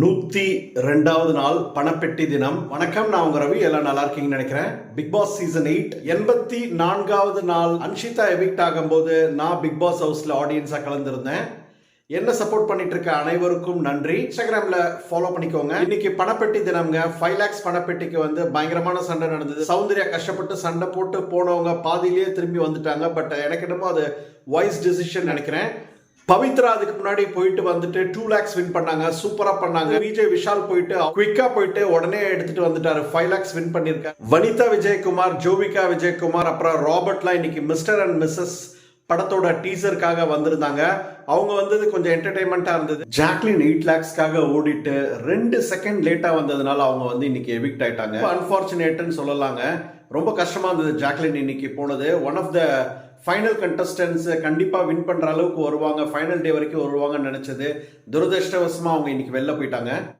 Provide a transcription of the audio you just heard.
நூத்தி ரெண்டாவது நாள் பணப்பெட்டி தினம். வணக்கம் நான் உங்க ரவி. எல்லாம் நல்லா இருக்கீங்கன்னு நினைக்கிறேன். பிக் பாஸ் சீசன் எயிட் எண்பத்தி நான்காவது நாள் அன்ஷிதா எவிக்ட் ஆகும்போது நான் பிக் பாஸ் ஹவுஸ்ல ஆடியன்ஸா கலந்துருந்தேன். என்ன சப்போர்ட் பண்ணிட்டு இருக்க அனைவருக்கும் நன்றி. இன்ஸ்டாகிராம்ல ஃபாலோ பண்ணிக்கோங்க. இன்னைக்கு பணப்பெட்டி தினம்ங்க. ஃபைவ் லேக்ஸ் பணப்பெட்டிக்கு வந்து பயங்கரமான சண்டை நடந்தது. சௌந்தர்யா கஷ்டப்பட்டு சண்டை போட்டு போனவங்க பாதியிலேயே திரும்பி வந்துட்டாங்க. பட் எனக்கு என்னமோ அது வாய்ஸ் டிசிஷன் நினைக்கிறேன். பவித்ரா அதுக்கு முன்னாடி போயிட்டு வந்துட்டு டூ லேக்ஸ் வின் பண்ணாங்க சூப்பரா பண்ணாங்க. விஜய் விஷால் போயிட்டு குயிக்காக போயிட்டு உடனே எடுத்துட்டு வந்துட்டாரு. ஃபைவ் லேக்ஸ் வின் பண்ணிருக்காங்க வனிதா விஜயகுமார் ஜோவிகா விஜயகுமார் அப்புறம் ராபர்ட்லாம் இன்னைக்கு மிஸ்டர் அண்ட் மிஸ்ஸஸ் படத்தோட டீசருக்காக வந்திருந்தாங்க. அவங்க வந்தது கொஞ்சம் என்டர்டைன்மெண்ட்டாக இருந்தது. ஜாக்லின் எயிட் லேக்ஸ்க்காக ஓடிட்டு ரெண்டு செகண்ட் லேட்டாக வந்ததுனால அவங்க வந்து இன்னைக்கு எவிக்ட் ஆயிட்டாங்க. அன்ஃபார்ச்சுனேட்டுன்னு சொல்லலாங்க. ரொம்ப கஷ்டமாக இருந்தது ஜாக்லின் இன்னைக்கு போனது. One of the final contestants கண்டிப்பாக வின் பண்ணுற அளவுக்கு வருவாங்க. ஃபைனல் டே வரைக்கும் வருவாங்கன்னு நினச்சது. துரதிருஷ்டவசமாக அவங்க இன்றைக்கி வெளில போயிட்டாங்க.